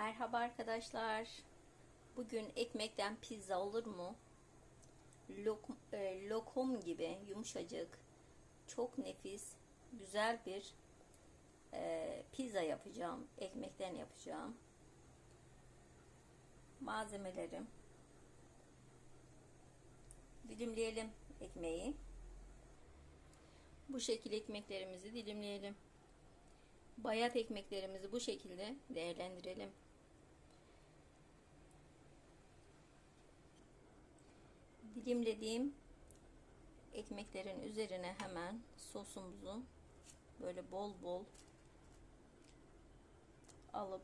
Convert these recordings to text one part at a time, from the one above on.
Merhaba arkadaşlar. Bugün ekmekten pizza olur mu? Lokum, e, lokum gibi yumuşacık, çok nefis, güzel bir e, pizza yapacağım. Ekmekten yapacağım. Malzemelerim. Dilimleyelim ekmeği. Bu şekilde ekmeklerimizi dilimleyelim. Bayat ekmeklerimizi bu şekilde değerlendirelim. Dilimlediğim ekmeklerin üzerine hemen sosumuzu böyle bol bol alıp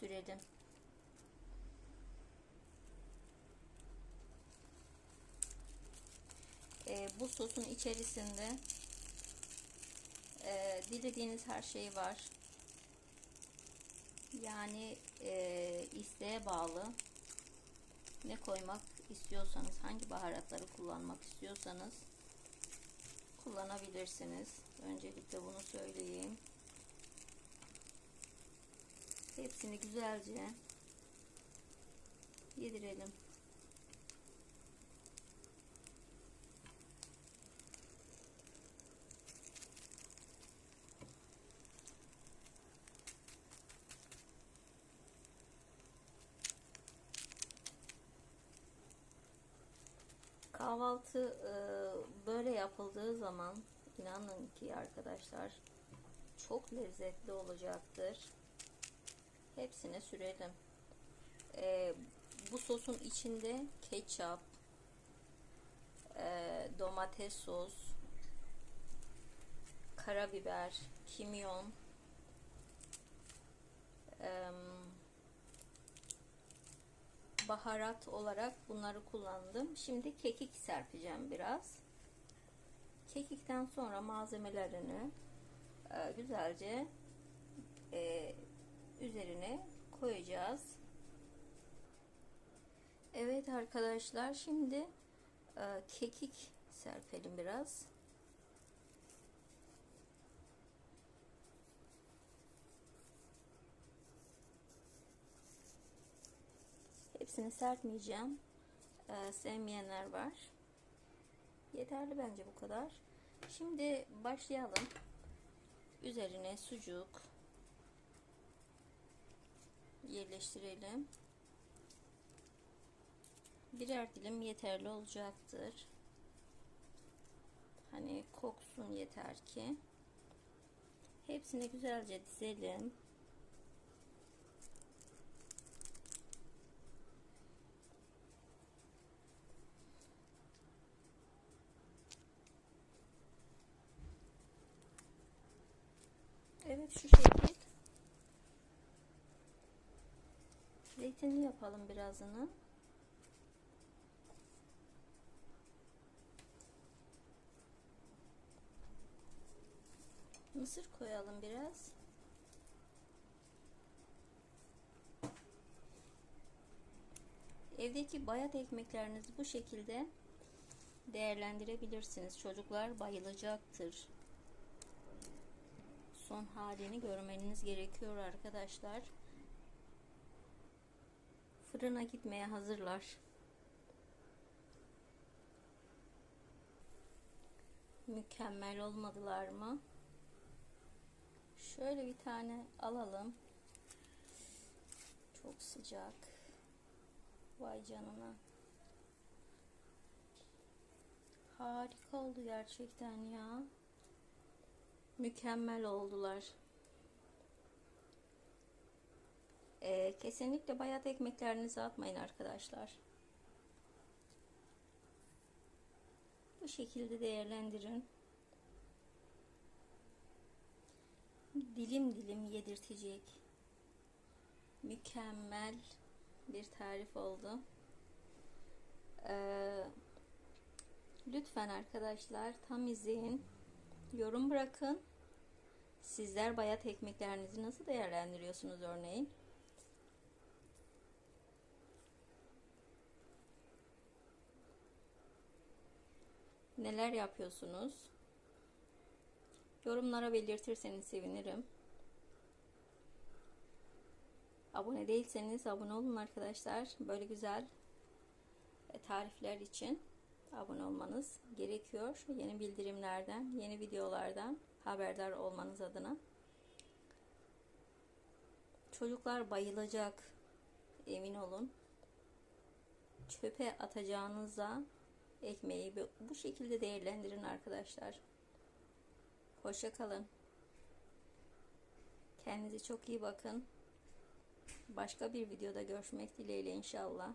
sürelim. Ee, bu sosun içerisinde e, dilediğiniz her şey var. Yani e, isteğe bağlı ne koymak istiyorsanız, hangi baharatları kullanmak istiyorsanız kullanabilirsiniz. Öncelikle bunu söyleyeyim. Hepsini güzelce yedirelim. Kahvaltı e, böyle yapıldığı zaman inanın ki arkadaşlar çok lezzetli olacaktır. Hepsine sürelim. E, bu sosun içinde ketçap, e, domates sos, karabiber, kimyon, e, baharat olarak bunları kullandım. Şimdi kekik serpeceğim biraz. Kekikten sonra malzemelerini e, güzelce e, üzerine koyacağız. Evet arkadaşlar şimdi e, kekik serpelim biraz. Hepsini serpmeyeceğim. Ee, sevmeyenler var. Yeterli bence bu kadar. Şimdi başlayalım. Üzerine sucuk yerleştirelim. Birer dilim yeterli olacaktır. Hani koksun yeter ki. Hepsini güzelce dizelim. Evet şu şekil. Zeytinli yapalım birazını. Mısır koyalım biraz. Evdeki bayat ekmeklerinizi bu şekilde değerlendirebilirsiniz. Çocuklar bayılacaktır son halini görmeniz gerekiyor arkadaşlar. Fırına gitmeye hazırlar. Mükemmel olmadılar mı? Şöyle bir tane alalım. Çok sıcak. Vay canına. Harika oldu gerçekten ya mükemmel oldular. Ee, kesinlikle bayat ekmeklerinizi atmayın arkadaşlar. Bu şekilde değerlendirin. Dilim dilim yedirtecek. Mükemmel bir tarif oldu. Ee, lütfen arkadaşlar tam izleyin. Yorum bırakın. Sizler bayat ekmeklerinizi nasıl değerlendiriyorsunuz örneğin? Neler yapıyorsunuz? Yorumlara belirtirseniz sevinirim. Abone değilseniz abone olun arkadaşlar. Böyle güzel e, tarifler için abone olmanız gerekiyor. Yeni bildirimlerden, yeni videolardan haberdar olmanız adına. Çocuklar bayılacak. Emin olun. Çöpe atacağınıza ekmeği bu- şekilde değerlendirin arkadaşlar. Hoşça kalın. Kendinize çok iyi bakın. Başka bir videoda görüşmek dileğiyle inşallah.